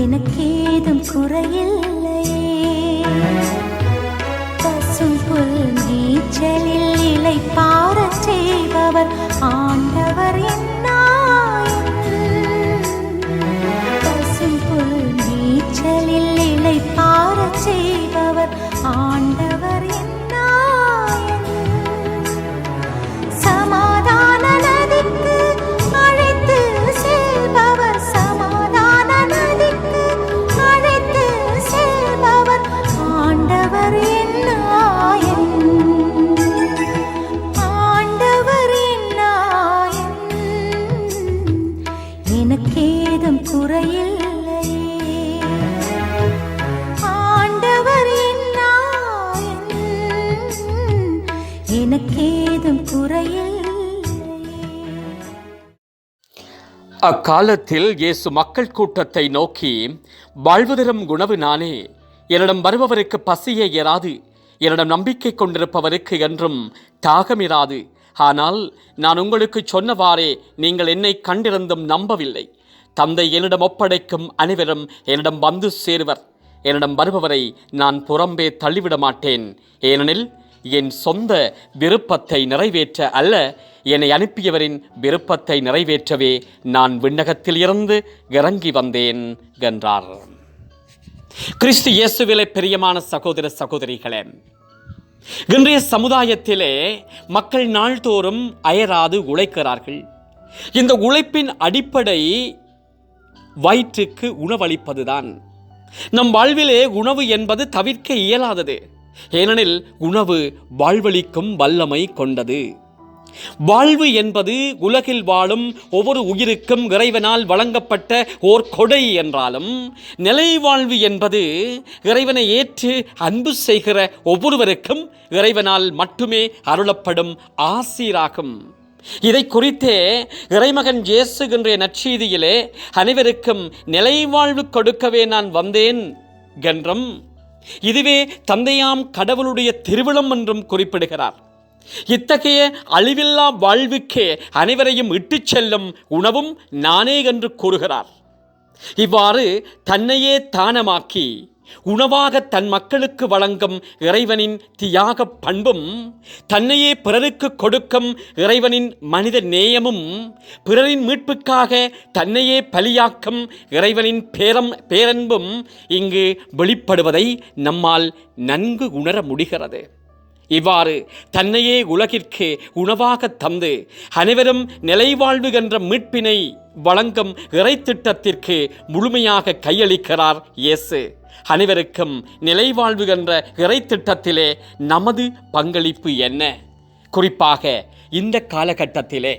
எனக்கேதும் குறையில்லையே. பசும் புல் நீச்சலில் இலை பாரச் செய்பவர் ஆண்டவர் பசும் புல் நீச்சலில் இலை பாரச் ஆண்டவர் அக்காலத்தில் இயேசு மக்கள் கூட்டத்தை நோக்கி வாழ்வுதரும் உணவு நானே. என்னிடம் வருபவருக்கு பசியே இராது என்னிடம் நம்பிக்கை கொண்டிருப்பவருக்கு என்றும் தாகம் இராது. ஆனால் நான் உங்களுக்கு சொன்னவாறே நீங்கள் என்னை கண்டிருந்தும் நம்பவில்லை. தந்தை என்னிடம் ஒப்படைக்கும் அனைவரும் என்னிடம் வந்து சேருவர். என்னிடம் வருபவரை நான் புறம்பே தள்ளிவிட மாட்டேன் ஏனெனில் என் சொந்த விருப்பத்தை நிறைவேற்ற அல்ல என்னை அனுப்பியவரின் விருப்பத்தை நிறைவேற்றவே நான் விண்ணகத்தில் இருந்து இறங்கி வந்தேன் என்றார். கிறிஸ்து இயேசுவிலே பிரியமான சகோதர சகோதரிகளே இன்றைய சமுதாயத்திலே மக்கள் நாள்தோறும் அயராது உழைக்கிறார்கள். இந்த உழைப்பின் அடிப்படை வயிற்றுக்கு உணவளிப்பதுதான். நம் வாழ்விலே உணவு என்பது தவிர்க்க இயலாதது. ஏனெனில் உணவு வாழ்வளிக்கும் வல்லமை கொண்டது. வாழ்வு என்பது உலகில் வாழும் ஒவ்வொரு உயிருக்கும் இறைவனால் வழங்கப்பட்ட ஓர் கொடை என்றாலும் நிலை வாழ்வு என்பது இறைவனை ஏற்று அன்பு செய்கிற ஒவ்வொருவருக்கும் இறைவனால் மட்டுமே அருளப்படும் ஆசீராகும். இதை குறித்தே இறைமகன் இயேசு என்ற நற்செய்தியிலே அனைவருக்கும் நிலைவாழ்வு கொடுக்கவே நான் வந்தேன் என்றும் இதுவே தந்தையாம் கடவுளுடைய திருவிழம் என்றும் குறிப்பிடுகிறார். இத்தகைய அழிவில்லா வாழ்வுக்கே அனைவரையும் இட்டுச் செல்லும் உணவும் நானே என்று கூறுகிறார். இவ்வாறு தன்னையே தானமாக்கி உணவாக தன் மக்களுக்கு வழங்கும் இறைவனின் தியாக பண்பும் தன்னையே பிறருக்கு கொடுக்கும் இறைவனின் மனித நேயமும் பிறரின் மீட்புக்காக தன்னையே பலியாக்கும் இறைவனின் பேரம் பேரன்பும் இங்கு வெளிப்படுவதை நம்மால் நன்கு உணர முடிகிறது. இவ்வாறு தன்னையே உலகிற்கு உணவாக தந்து அனைவரும் நிலைவாழ்வு என்ற மீட்பினை வழங்கும் இறைத்திட்டத்திற்கு முழுமையாக கையளிக்கிறார் இயேசு. அனைவருக்கும் நிலைவாழ்வு என்ற இறைத்திட்டத்திலே நமது பங்களிப்பு என்ன? குறிப்பாக இந்த காலகட்டத்திலே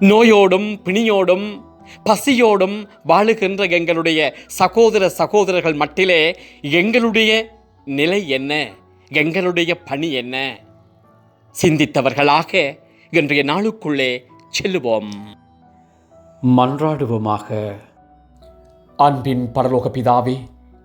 நோயோடும் பிணியோடும் பசியோடும் வாழுகின்ற எங்களுடைய சகோதர சகோதரர்கள் மட்டிலே எங்களுடைய நிலை என்ன? எங்களுடைய பணி என்ன? சிந்தித்தவர்களாக இன்றைய நாளுக்குள்ளே செல்லுவோம். மன்றாடுவோமாக. அன்பின் பரலோக பிதாவே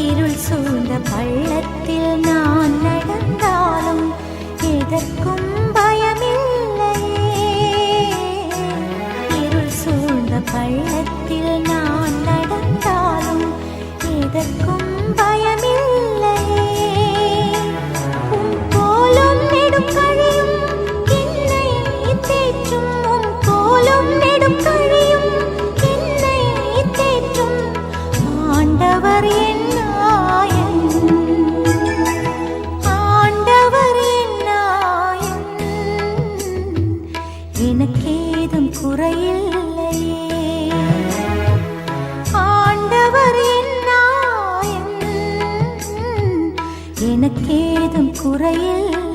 இருள் சூழ்ந்த பள்ளத்தில் நான் நடந்தாலும் எதற்கும் குறையில்